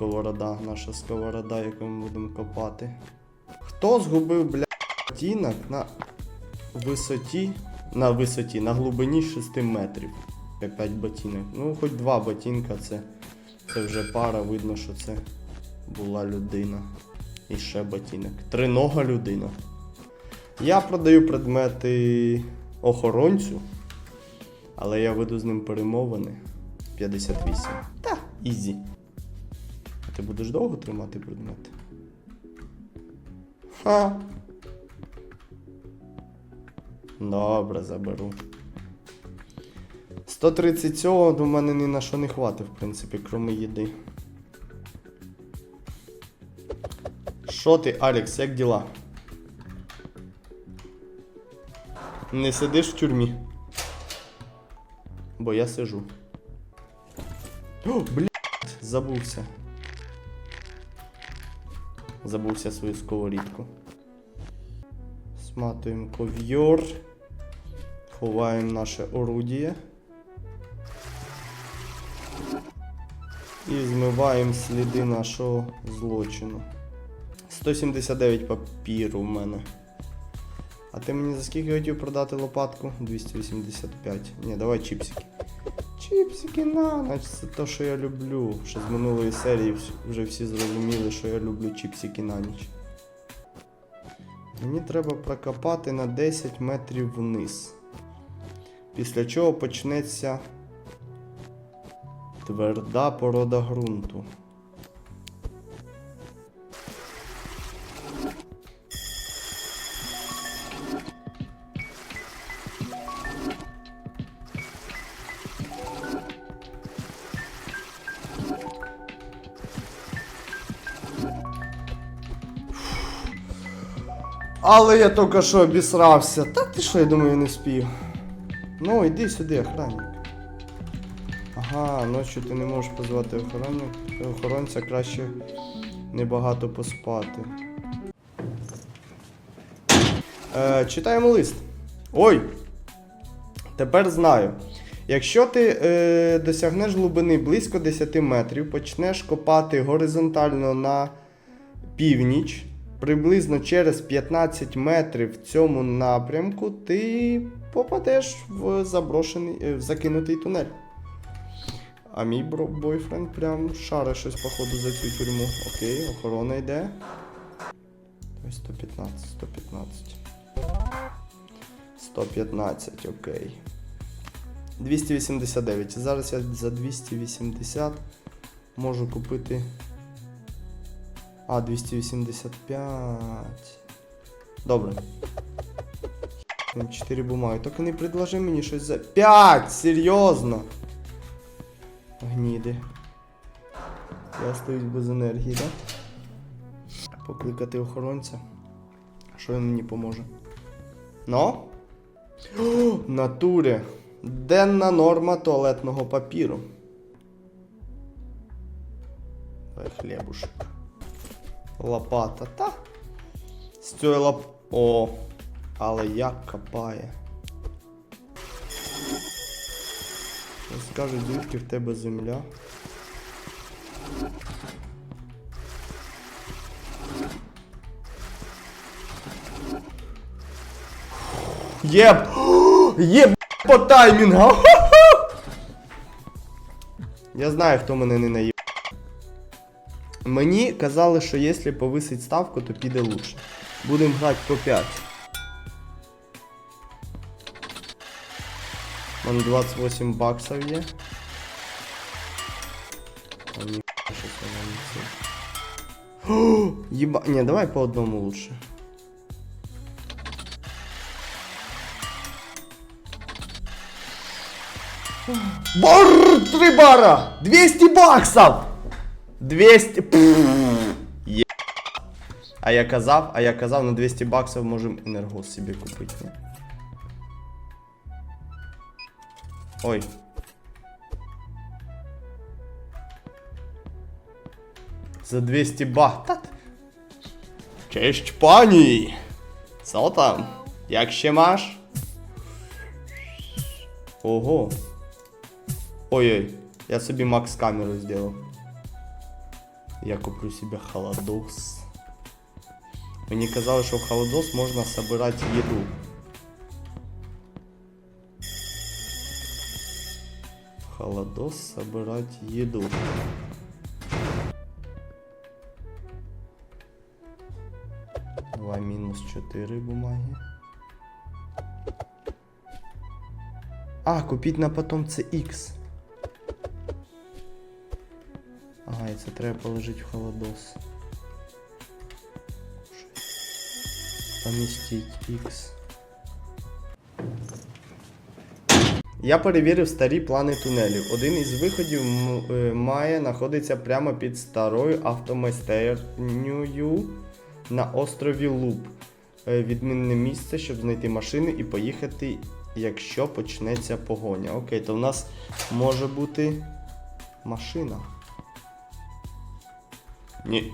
Сковорода, наша сковорода, яку ми будемо копати. Хто згубив, бля, ботинок на висоті, на висоті, на глибині 6 метрів? 5 ботинок. Ну, хоч два ботинка, це, це вже пара, видно, що це була людина. І ще ботинок. Тринога людина. Я продаю предмети охоронцю, але я веду з ним перемовини. 58. Та, ізі. А ти будеш довго тримати предмети? Ха. Добре, заберу. 137 до мене ні на що не хватить, в принципі, кроме їди. Що ти, Алекс, як діла? Не сидиш в тюрмі. Бо я сижу. О, забувся. Забувся свою сковорідку. Сматуємо ковьор. Ховаємо наше орудіє. І змиваємо сліди нашого злочину. 179 папіру в мене. А ти мені за скільки хотів продати лопатку? 285. Ні, давай чіпсики. Чіпсики на ніч, це те, що я люблю. Ще з минулої серії вже всі зрозуміли, що я люблю чіпсики на ніч. Мені треба прокопати на 10 метрів вниз. Після чого почнеться тверда порода ґрунту. Але я тільки що обісрався. Та ти що, я думаю, не спів. Ну, іди сюди, охранник. Ага, ночі ти не можеш позвати охоронник. охоронця, краще небагато поспати. Е, читаємо лист. Ой! Тепер знаю. Якщо ти е, досягнеш глибини близько 10 метрів, почнеш копати горизонтально на північ, приблизно через 15 метрів в цьому напрямку, ти попадеш в заброшений, е, в закинутий тунель. А мій бойфренд прям шаре щось походу за цю тюрму. Окей, охорона йде. 115, 115. 115, окей. 289. Зараз я за 280 можу купити. А, 285. Добре. 4 бумаги. Тільки не предложи мені щось за. 5! Серйозно! Гніди. Я остаюсь без енергії, так? Да? Покликати охоронця. Що він мені поможе? Ну? Натурі. Денна норма туалетного папіру. Давай хлібушек. Лопата. Та. З цієї лоп... О! Але як копає. Скажи, звідки в тебе земля? Єб! Єб по таймінгу! Я знаю, хто мене не наїб. Мені казали, що якщо повисить ставку, то піде лучше. Будемо грати по 5. У мене 28 баксів є. А ні, щось воно не це. О, Єба... Ні, давай по одному лучше. Бар! Три бара! 200 баксов! 200... Пф, Е... А я казав, а я казав, на 200 баксів можемо енергос собі купити. Ой. За 200 бак. Честь пані! Що там? Як ще маш? Ого. Ой-ой, я собі макс камеру зробив. Я куплю себе холодос. Мені казали, що в холодос можна собирати їду. В холодос собирать їду. Два мінус 4 бумаги. А, купить на потом це це треба положити в холодос. Помістить X. Я перевірив старі плани тунелів. Один із виходів е, має знаходиться прямо під старою автомайстернею на острові Луп. Е, Відмінне місце, щоб знайти машини і поїхати, якщо почнеться погоня. Окей, то в нас може бути машина. Ні.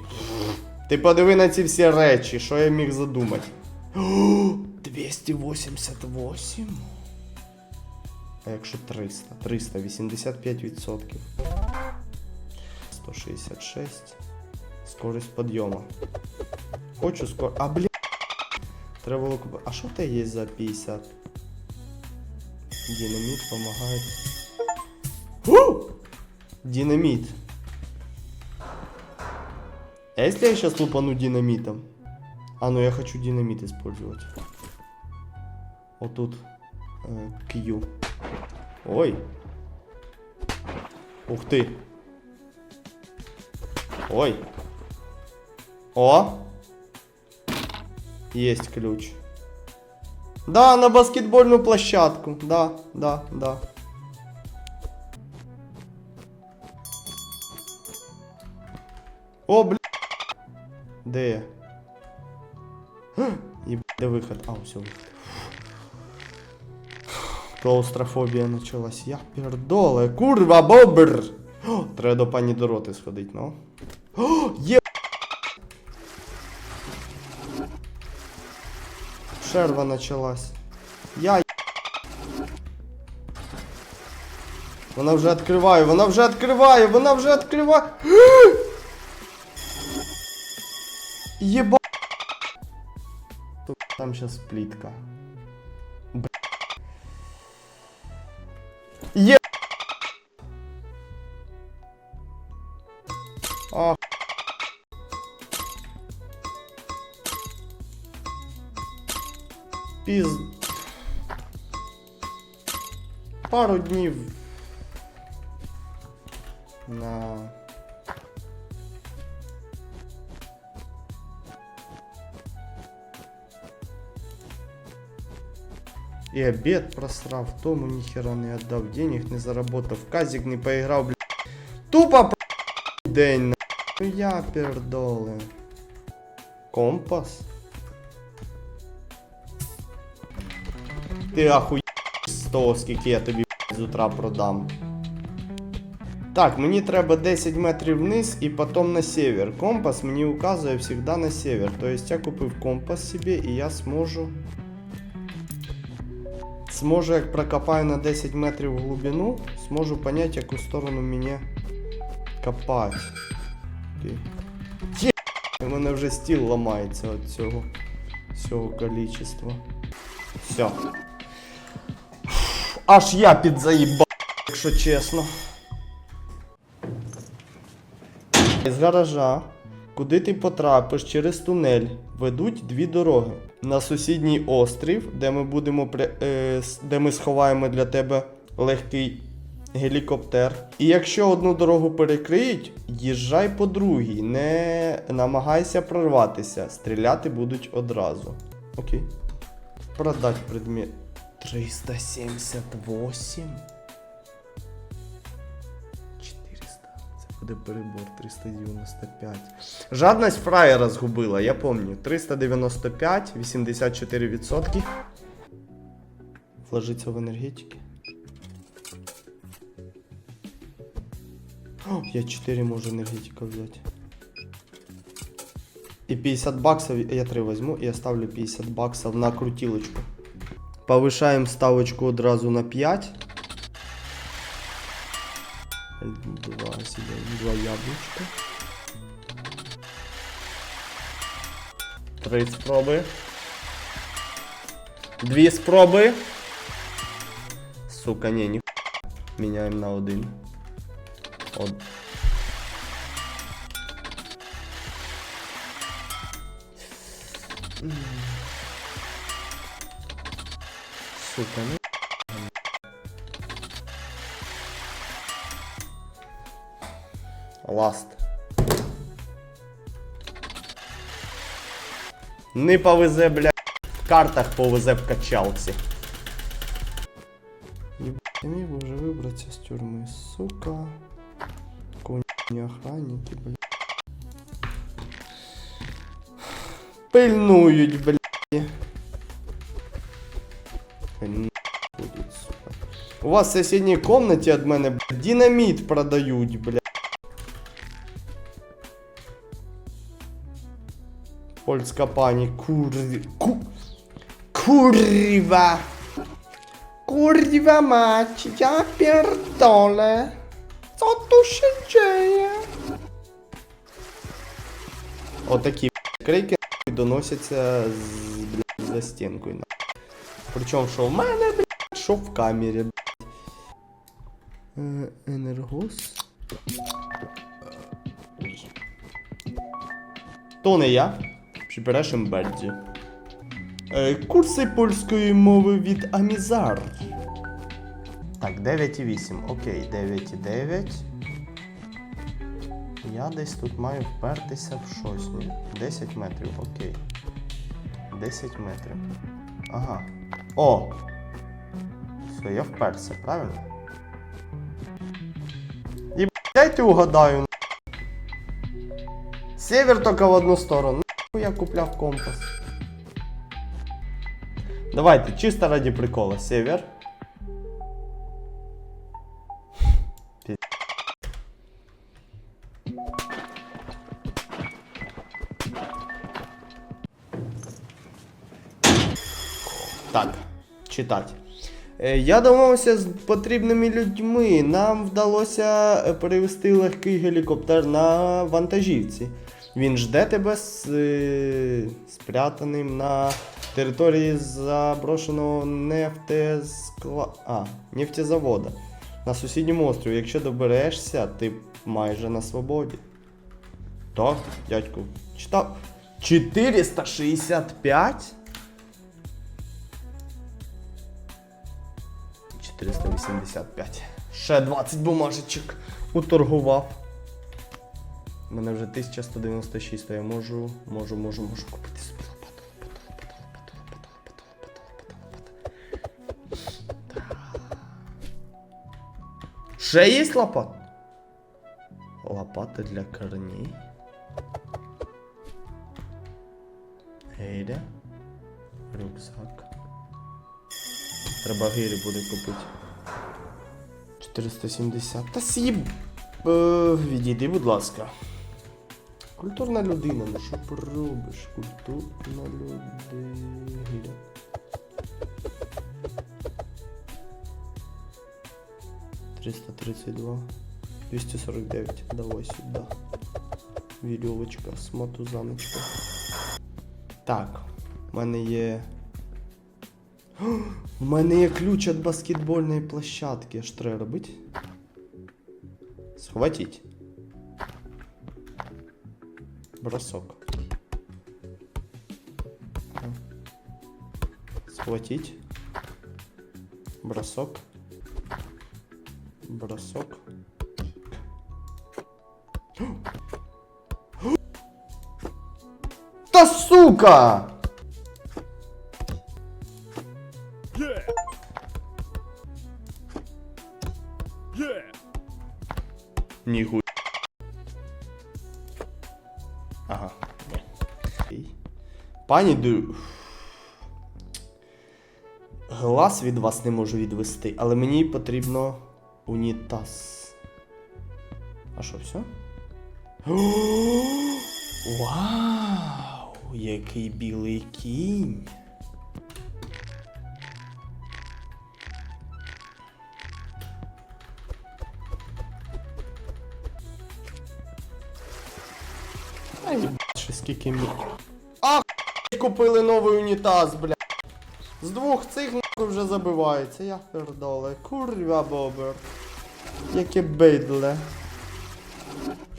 Ти подиви на ці всі речі, що я міг задумати. 288. А якщо 300? 300, 85%. 166. Скорость підйому. Хочу скоро. А, блін. Треба було купити. А що тебе є за 50? Динамит помогает. Фу! А если я сейчас лупану динамитом? А, ну я хочу динамит использовать. Вот тут э, Q. Ой. Ух ты. Ой. О. Есть ключ. Да, на баскетбольную площадку. Да, да, да. О, бля. Де я? Еб... Де виход? А, все, виход. Клаустрофобія началась. Я пердоле. Курва, бобр! Треба до пані Дороти сходити, ну. О, є. Шерва началась. Я. Вона вже відкриває, вона вже відкриває, вона вже відкриває. Єба. Там сейчас плитка. Б... Е... Ах. Піз... Пару днів на... И обед просрав, тому ніхера не отдав, денег не заработав, в казик не поиграл, блядь. Тупо про день, на. Ну я пердоле. Компас? Ти ахуй з того, скільки я тобі блядь, з утра продам. Так, мені треба 10 метрів вниз і потім на север. Компас мені указує завжди на север. Тобто я купив компас собі і я зможу. Зможу, як прокопаю на 10 метрів в глибину, зможу понять, яку сторону мені копати. Є! У мене вже стіл ламається від цього, цього количества. Все. Аж я підзаїбав, якщо чесно. З гаража, куди ти потрапиш через тунель, ведуть дві дороги. На сусідній острів, де ми будемо е, де ми сховаємо для тебе легкий гелікоптер. І якщо одну дорогу перекриють, їжджай по другій, не намагайся прорватися. Стріляти будуть одразу. Окей. Продать предмет. 378. буде перебор 395. Жадність фраєра згубила, я пам'ятаю. 395, 84%. Вложиться в енергетики. О, я 4 можу енергетика взяти. І 50 баксов я 3 возьму и оставлю 50 баксов на крутілочку. Повишаємо ставочку одразу на 5. 2, съедаем два яблочка. Три спроби. Дві спроби. Сука, ні, ні. Міняємо на один. Од... Сука, ну. Ласт. Не повезе, бля. В картах повезе в качалці. Ебать, я міг би вже вибратися з тюрми, сука. Коні охранники, бля. Пильнують, бля. Пильнують, сука. У вас в соседней комнате от мене бля, динамит продають, бля. Польська пані, курві... Ку... Курва! Курва мать, я пердоле. Co tu się dzieje? Отакі крики доносяться з, бля, за стінкою. нахуй. Причому що в мене, блядь, що в камері, блядь. Е, Енергос. То не я. Przepraszam bardzo. Е, Курси польської мови від Амізар. Так, 9,8. Окей, 9,9. Я десь тут маю впертися в щось. Ні? 10 метрів, окей. 10 метрів. Ага. О! Все, я вперся, правильно? І б**, дайте угадаю. Север тільки в одну сторону. Я купляв компас. Давайте, чисто ради прикола. Север. Так, читати. Е, Я домовився з потрібними людьми. Нам вдалося е, перевести легкий гелікоптер на вантажівці. Він жде тебе з, е, спрятаним на території заброшеного нефтескла... а, нефтезавода на сусідньому острові. Якщо доберешся, ти майже на свободі. Так, дядьку, читав. 465? 485. Ще 20 бумажечок уторгував. У мене вже 1196, то я можу, можу, можу, можу купити собі лопату, лопату, лопату, лопату, лопату, лопату, лопату, лопату, лопату. Ще є лопат? Лопата для корней. Гейля. Рюкзак. Треба гирі буде купити. 470. Та сіб. Е, відійди, будь ласка. Культурна людина, ну що поробиш? Культурна людина. Триста тридцать два. 249. Давай сюди. Вірьовочка з мотузаночка. Так, в мене є. У мене є ключ від баскетбольної площадки. Що треба робити? Схватить. Бросок. Схватить. Бросок. Бросок. Та сука! Пані Ду. Глаз від вас не можу відвести, але мені потрібно унітаз. А що, все? Вау! Який білий кінь! Ай, скільки мі... Купили новий унітаз, бля. З двох цих нахуй вже забивається. Я пердоле. Курва бобер. Яке бейдле.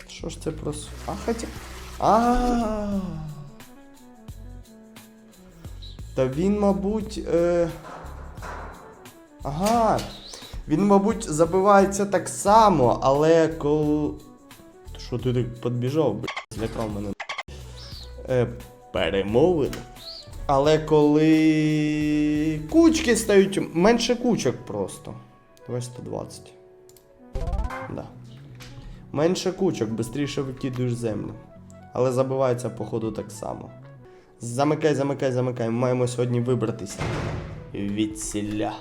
Що ж це просто. А хотя. А. Та він, мабуть. Е... Ага. Він, мабуть, забивається так само, але коли. Що ти так підбіжав, блядь, злякав мене. Е, перемовини. Але коли кучки стають менше кучок просто. Давай 120. Да. Менше кучок, швидше викидуєш землю. Але забивається, походу, так само. Замикай, замикай, замикай. Маємо сьогодні вибратися. Від сілля.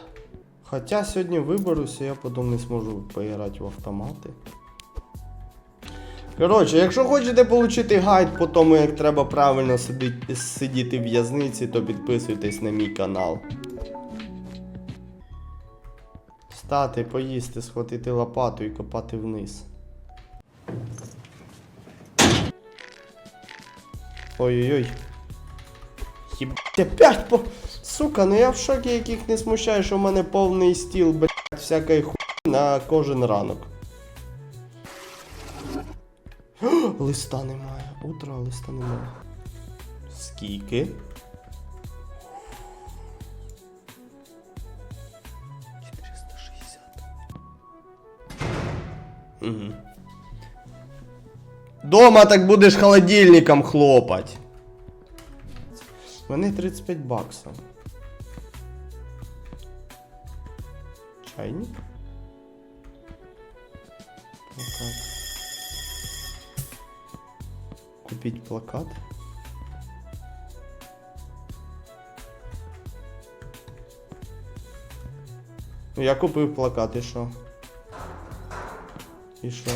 Хоча сьогодні виберуся, я потім не зможу поіграти в автомати. Коротше, якщо хочете отримати гайд по тому, як треба правильно сидіти, в в'язниці, то підписуйтесь на мій канал. Встати, поїсти, схватити лопату і копати вниз. Ой-ой-ой. Єбать, опять по... Сука, ну я в шокі, яких не смущає, що в мене повний стіл, блядь, всякої хуй на кожен ранок. Листа немає. Утро, листа немає. Скільки? 460. Угу. Дома так будеш холодильником хлопать. Вони 35 баксів. Чайник? Плакат. Купить плакат. Ну, я купив плакат, і що? І що?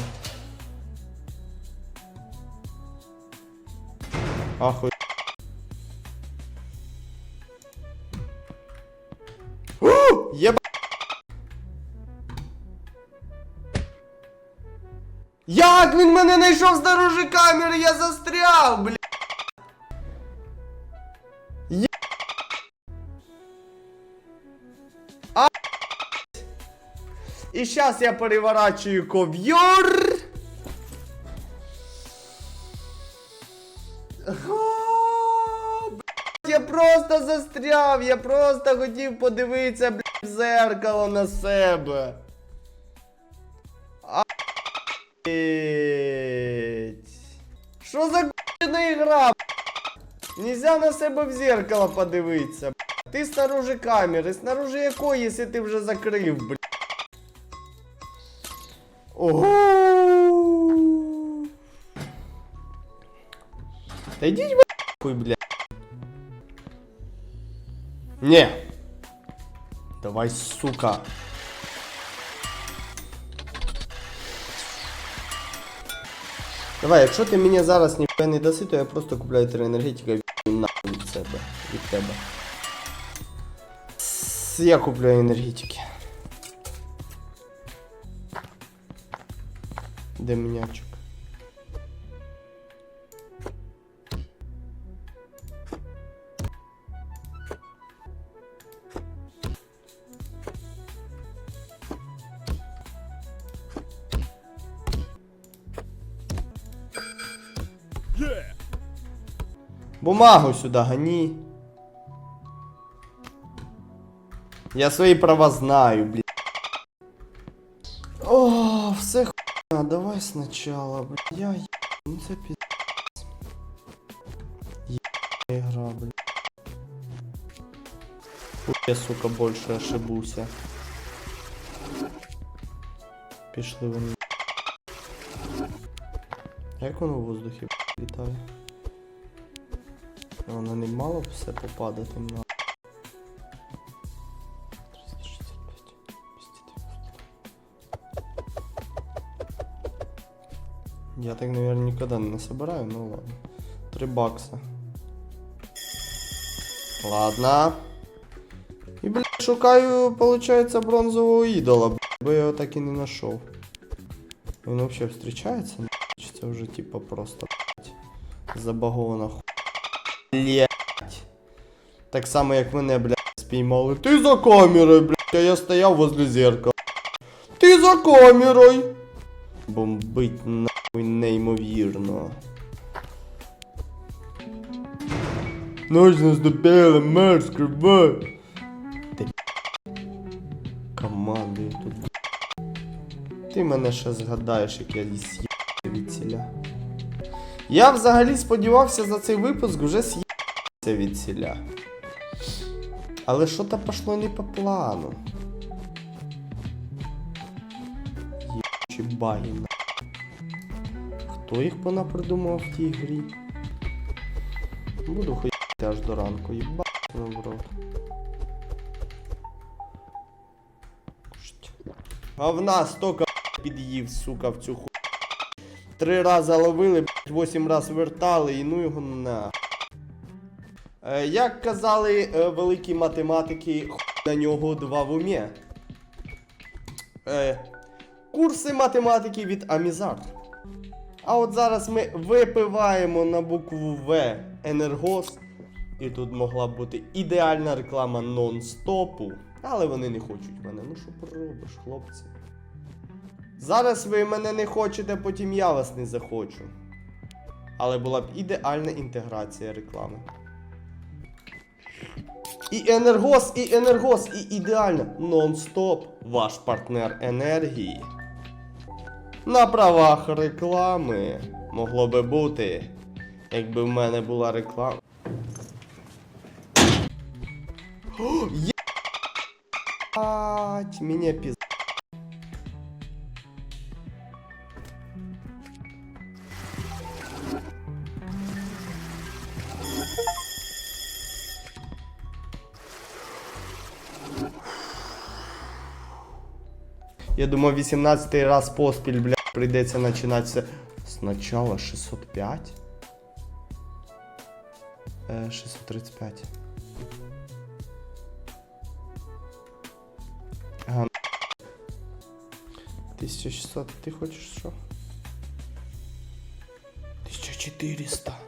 Ахуй. Єба... Як він мене знайшов з дорожі камери, я застряв, бля. А... І зараз я переворачую блядь, Я просто застряв, я просто хотів подивитися, блядь, в зеркало на себе. Що за ігра? б***? Нельзя на себе в зеркало подивитися. Ти снаружи камери, снаружи якої, якщо ти вже закрив, блядь. Ого. Та йдіть ви нахуй, блядь. Не. Давай, сука. Давай, якщо ти мені зараз ніхуя не даси, то я просто купляю три енергетика і нахуй від себе. Від тебе. Я купляю енергетики. Де мінячок? Бумагу сюда гони. Я свои права знаю, блядь. О, все хуйня, давай сначала, блядь. Я е... Ну це пиздец. Е... игра. Хуй я, сука, больше ошибуся. Пішли вони. Як воно в воздухі блядь, літає? Воно не мало все попадати на. 365, 290. Я так, наверное, никогда не насобираю, ну ладно. 3 бакса. Ладно. І, блядь, шукаю, получается, бронзового ідола, блядь, бо я його так і не знайшов. Він встречається? нахуй? Чи це вже типа просто блядь, забагована ху... Блядь. Так само, як мене, блядь, спіймали. Ти за камерою, блядь, а я стояв возле зеркала. Ти за камерою. Бомбить нахуй неймовірно. Ночь наступила, мер, скривай. Ти командую тут. Ти мене ще згадаєш, як я ліс від ціля. Я взагалі сподівався за цей випуск вже з'їбатися від ціля. Але що-то пошло не по плану. Єбучі баги. на. Хто їх понапридумав в тій грі? Буду хуяти аж до ранку, їбать ну, в А в нас тільки під'їв, сука, в цю ху. Три рази ловили, блядь, восім раз вертали і ну його на. Е, як казали е, великі математики, хуй на нього два в умі. Е, курси математики від Амізарт. А от зараз ми випиваємо на букву В енергос. І тут могла б бути ідеальна реклама нон-стопу. Але вони не хочуть мене. Ну що поробиш, хлопці? Зараз ви мене не хочете, потім я вас не захочу. Але була б ідеальна інтеграція реклами. І енергос, і енергос, і ідеально. Нон-стоп. Ваш партнер енергії. На правах реклами могло би бути, якби в мене була реклама. Мене піз... Я думав, 18 раз поспіль, бля, прийдеться починати все. Спочатку 605. Е, 635. Ага. 1600. Ти хочеш що? 1400.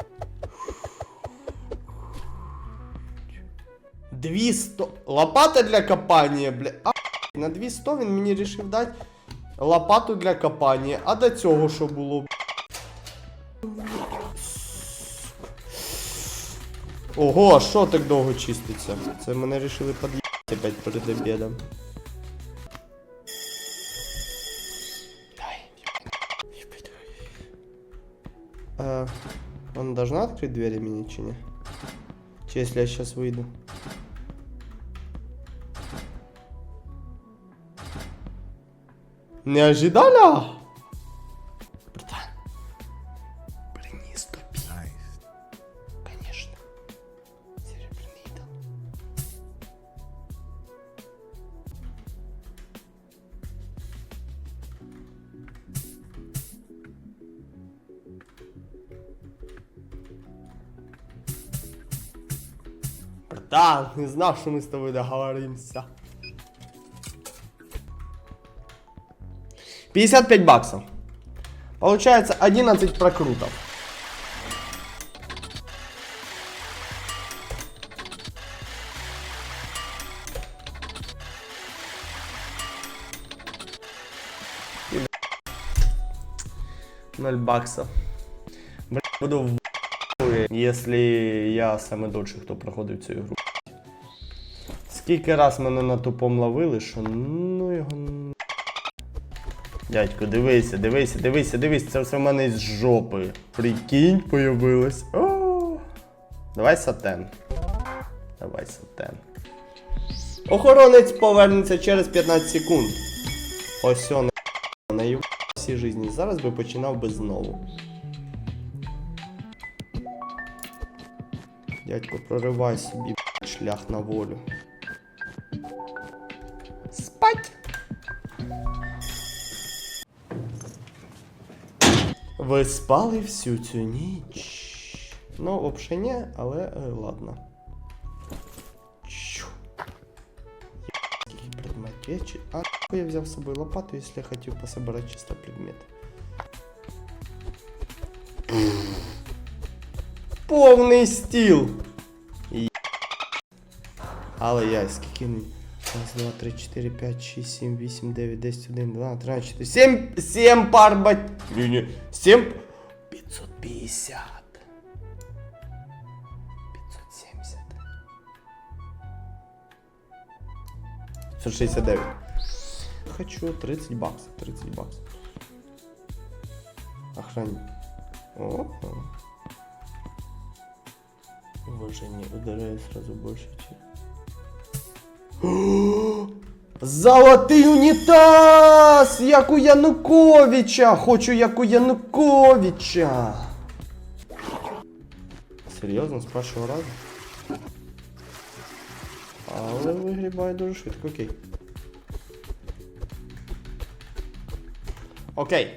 200. Лопата для копання, бля. А, на 200 він мені рішив дати лопату для копання. А до цього що було? Ого, а що так довго чиститься? Це мене рішили під'їхати опять перед обідом. А, он должна открыть двери мне, чи не? Чи если я сейчас выйду? Не ожидала? Братан, принес тупи. Конечно. Серебряный идол. Братан, не знав, що ми з тобою договоримося. 55 баксов. Получается 11 прокрутов. И, бля, Ноль баксов. Бля, буду в если я саме дольше, хто проходив цю ігру. Скільки раз мене на тупом ловили, що ну Дядько, дивися, дивися, дивися, дивися, це все в мене з жопи. Прикинь, появилось. О! Давай сатен. Давай сатен. Охоронець повернеться через 15 секунд. Ось он на всій житті. Зараз би починав би знову. Дядько, проривай собі шлях на волю. Ви спали всю цю ніч. Ну, взагалі ні, але е, ладно. Чу. Скільки предметів. Я чи... А нахуй я взяв з собою лопату, якщо я хотів пособирати чисто предмети. Повний стіл! Є- Але я скільки мені? Раз, два, три, чотири, п'ять, шість, сім, вісім, дев'ять, десять, один, два, тринадцять, чотири, сім, сім пар бат... Ні, ні, сім... 550. 570. 569. Хочу 30 баксов, 30 баксов. Охранник. О, Уважение. Ударяю сразу больше, чем... Золотий унітаз! Як у Януковича! Хочу як у Януковича! Серйозно, з першого разу? Але вигрібає дуже швидко, окей. Окей.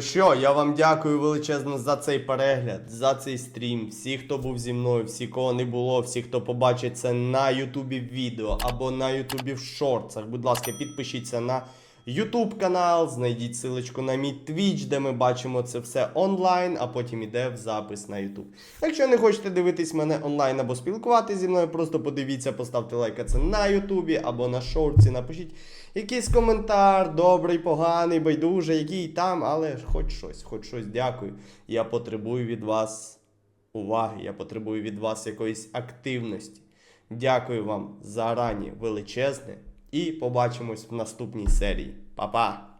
Що, я вам дякую величезно за цей перегляд, за цей стрім. Всі, хто був зі мною, всі, кого не було, всі, хто побачить це на Ютубі відео або на Ютубі в шортсах. Будь ласка, підпишіться на Ютуб канал, знайдіть силочку на мій Твіч, де ми бачимо це все онлайн, а потім іде в запис на Ютуб. Якщо не хочете дивитись мене онлайн або спілкуватися зі мною, просто подивіться, поставте лайк це на Ютубі або на шорті. Напишіть якийсь коментар, добрий, поганий, байдужий, який там, але хоч щось, хоч щось, дякую. Я потребую від вас уваги, я потребую від вас якоїсь активності. Дякую вам зарані величезне і побачимось в наступній серії. Па-па!